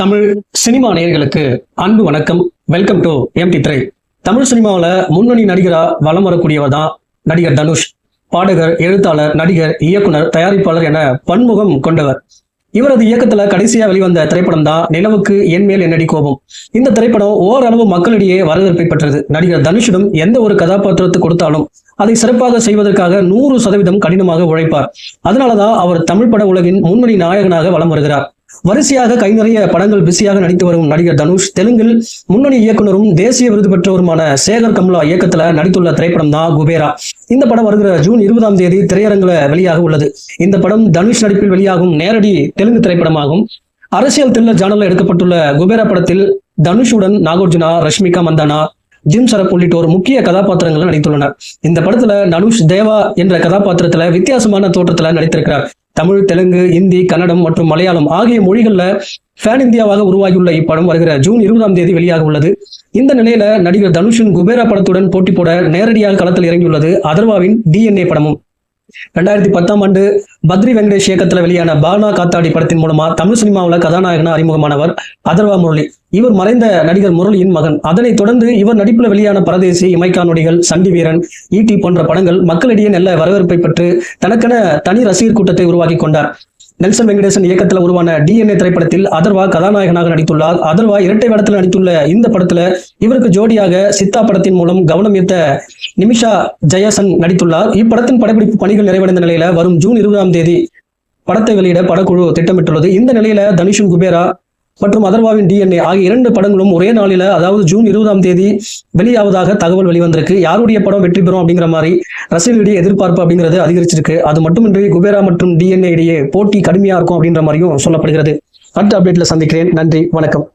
Tamil cinema நேயர்களுக்கு அன்பு வணக்கம். வெல்கம் டு எம்டி திரை தமிழ் சினிமாவில் முன்னணி நடிகரா வலம் வரக்கூடியவர் தான் நடிகர் தனுஷ். பாடகர் எழுத்தாளர் நடிகர் இயக்குனர் தயாரிப்பாளர் என பன்முகம் கொண்டவர். இவரது இயக்கத்துல கடைசியா வெளிவந்த திரைப்படம் தான் நிலவுக்கு என் மேல் என்னடி கோபம். இந்த திரைப்படம் ஓரளவு மக்களிடையே வரவேற்பை பெற்றது. நடிகர் தனுஷிடம் எந்த ஒரு கதாபாத்திரத்தை கொடுத்தாலும் அதை சிறப்பாக செய்வதற்காக நூறு சதவீதம் கடினமாக உழைப்பார். அதனாலதான் அவர் தமிழ் பட உலகின் முன்னணி நாயகனாக வலம் வருகிறார். வரிசையாக கை நிறைய படங்கள் பிஸியாக நடித்து வரும் நடிகர் தனுஷ் தெலுங்கில் முன்னணி இயக்குனரும் தேசிய விருது பெற்றவருமான சேகர் கம்லா இயக்கத்துல நடித்துள்ள திரைப்படம் தான் குபேரா. இந்த படம் வருகிற ஜூன் இருபதாம் தேதி திரையரங்குல வெளியாக உள்ளது. இந்த படம் தனுஷ் நடிப்பில் வெளியாகும் நேரடி தெலுங்கு திரைப்படமாகும். அரசியல் தில்லர் ஜானல்ல எடுக்கப்பட்டுள்ள குபேரா படத்தில் தனுஷுடன் நாகார்ஜுனா ரஷ்மிகா மந்தானா ஜிம் சரப் உள்ளிட்டோர் முக்கிய கதாபாத்திரங்களில் நடித்துள்ளனர். இந்த படத்துல தனுஷ் தேவா என்ற கதாபாத்திரத்துல வித்தியாசமான தோற்றத்துல நடித்திருக்கிறார். தமிழ் தெலுங்கு இந்தி கன்னடம் மற்றும் மலையாளம் ஆகிய மொழிகள்ல ஃபேன் இந்தியாவாக உருவாகியுள்ள இப்படம் வருகிற ஜூன் இருபதாம் தேதி வெளியாக உள்ளது. இந்த நிலையில நடிகர் தனுஷின் குபேரா படத்துடன் போட்டி போட நேரடியாக களத்தில் இறங்கியுள்ளது அதர்வாவின் டிஎன்ஏ படமும். ரெண்டாயிரத்தி பத்தாம் ஆண்டு பத்ரி வெங்கடேஷ் இயக்கத்துல வெளியான பானா காத்தாடி படத்தின் மூலமா தமிழ் சினிமாவில் கதாநாயகனா அறிமுகமானவர் அதர்வா முரளி. இவர் மறைந்த நடிகர் முரளியின் மகன். அதனைத் தொடர்ந்து இவர் நடிப்புல வெளியான பரதேசி இமைக்கா நொடிகள் சண்டி வீரன் ஈட்டி போன்ற படங்கள் மக்களிடையே நல்ல வரவேற்பை பெற்று தனக்கென தனி ரசிகர் கூட்டத்தை உருவாக்கி கொண்டார். நெல்சன் வெங்கடேசன் இயக்கத்தில் உருவான டிஎன்ஏ திரைப்படத்தில் அதர்வா கதாநாயகனாக நடித்துள்ளார். அதர்வா இரட்டை வேடத்தில் நடித்துள்ள இந்த படத்துல இவருக்கு ஜோடியாக சித்தா படத்தின் மூலம் கவனம் ஈர்த்த நிமிஷா ஜெயசன் நடித்துள்ளார். இப்படத்தின் படப்பிடிப்பு பணிகள் நிறைவடைந்த நிலையில வரும் ஜூன் இருபதாம் தேதி படத்தை வெளியிட படக்குழு திட்டமிட்டுள்ளது. இந்த நிலையில தனுஷும் குபேரா மற்றும் அதர்வாவின் டிஎன்ஏ ஆகிய இரண்டு படங்களும் ஒரே நாளில அதாவது ஜூன் இருபதாம் தேதி வெளியாவதாக தகவல் வெளிவந்திருக்கு. யாருடைய படம் வெற்றி பெறும் அப்படிங்கிற மாதிரி ரசிகர்களிடையே எதிர்பார்ப்பு அப்படிங்கிறது அதிகரிச்சிருக்கு. அது மட்டுமின்றி குபேரா மற்றும் டிஎன்ஏ இடையே போட்டி கடுமையா இருக்கும் அப்படின்ற மாதிரியும் சொல்லப்படுகிறது. அடுத்த அப்டேட்ல சந்திக்கிறேன். நன்றி வணக்கம்.